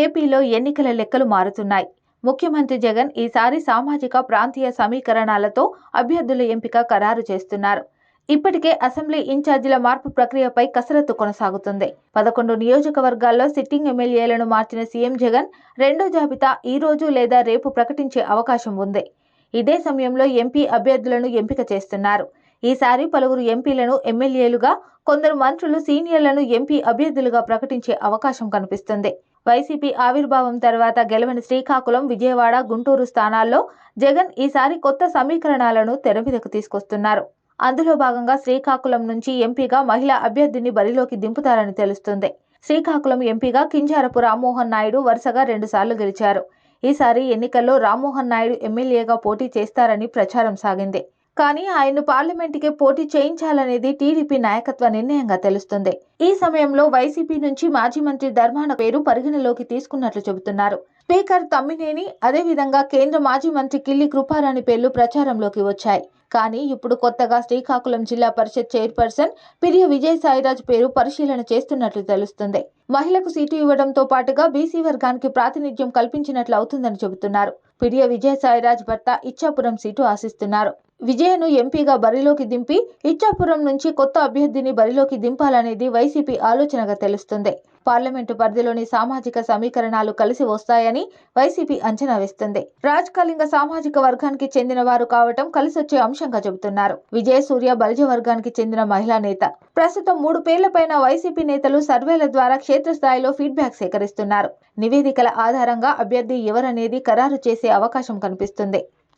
ఏపీలో ఎన్నికల లెక్కలు మారుతున్నాయి. ముఖ్యమంత్రి జగన్ ఈసారి సామాజిక ప్రాంతీయ సమీకరణాలతో అభ్యర్థుల ఎంపిక ఖరారు చేస్తున్నారు. ఇప్పటికే అసెంబ్లీ ఇన్ఛార్జీల మార్పు ప్రక్రియపై కసరత్తు కొనసాగుతుంది. పదకొండు నియోజకవర్గాల్లో సిట్టింగ్ ఎమ్మెల్యేలను మార్చిన సీఎం జగన్ రెండో జాబితా ఈ రోజు లేదా రేపు ప్రకటించే అవకాశం ఉంది. ఇదే సమయంలో ఎంపీ అభ్యర్థులను ఎంపిక చేస్తున్నారు. ఈసారి పలువురు ఎంపీలను ఎమ్మెల్యేలుగా కొందరు మంత్రులు సీనియర్లను ఎంపీ అభ్యర్థులుగా ప్రకటించే అవకాశం కనిపిస్తుంది. వైసీపీ ఆవిర్భావం తర్వాత గెలవని శ్రీకాకుళం విజయవాడ గుంటూరు స్థానాల్లో జగన్ ఈసారి కొత్త సమీకరణాలను తెరమీదకు తీసుకొస్తున్నారు. అందులో భాగంగా శ్రీకాకుళం నుంచి ఎంపీగా మహిళా అభ్యర్థిని బరిలోకి దింపుతారని తెలుస్తుంది. శ్రీకాకుళం ఎంపీగా కింజారపు రామ్మోహన్ నాయుడు వరుసగా రెండుసార్లు గెలిచారు. ఈసారి ఎన్నికల్లో రామ్మోహన్ నాయుడు ఎమ్మెల్యేగా పోటీ చేస్తారని ప్రచారం సాగింది. కానీ ఆయన్ను పార్లమెంటుకే పోటీ చేయించాలనేది టీడీపీ నాయకత్వ నిర్ణయంగా తెలుస్తుంది. ఈ సమయంలో వైసీపీ నుంచి మాజీ మంత్రి ధర్మాన పేరు పరిగణలోకి తీసుకున్నట్లు చెబుతున్నారు. స్పీకర్ తమ్మినేని అదేవిధంగా కేంద్ర మాజీ మంత్రి కిల్లి కృపారాణి పేర్లు ప్రచారంలోకి వచ్చాయి. కానీ ఇప్పుడు కొత్తగా శ్రీకాకుళం జిల్లా పరిషత్ చైర్పర్సన్ పిరియ విజయసాయిరాజ్ పేరు పరిశీలన చేస్తున్నట్లు తెలుస్తుంది. మహిళకు సీటు ఇవ్వడంతో పాటుగా బీసీ వర్గానికి ప్రాతినిధ్యం కల్పించినట్లు అవుతుందని చెబుతున్నారు. పిడియ విజయసాయిరాజ్ భర్త ఇచ్చాపురం సీటు ఆశిస్తున్నారు. విజయను ఎంపీగా బరిలోకి దింపి ఇచ్చాపురం నుంచి కొత్త అభ్యర్థిని బరిలోకి దింపాలనేది వైసీపీ ఆలోచనగా తెలుస్తుంది. పార్లమెంటు పరిధిలోని సామాజిక సమీకరణాలు కలిసి వస్తాయని వైసీపీ అంచనా వేస్తుంది. రాజ్ కళింగ సామాజిక వర్గానికి చెందిన వారు కావటం కలిసొచ్చే అంశంగా చెబుతున్నారు. విజయ సూర్య బలిజ వర్గానికి చెందిన మహిళా నేత. ప్రస్తుతం మూడు పేర్లపైన వైసీపీ నేతలు సర్వేల ద్వారా క్షేత్రస్థాయిలో ఫీడ్బ్యాక్ సేకరిస్తున్నారు. నివేదికల ఆధారంగా అభ్యర్థి ఎవరనేది ఖరారు చేసే అవకాశం కనిపిస్తుంది.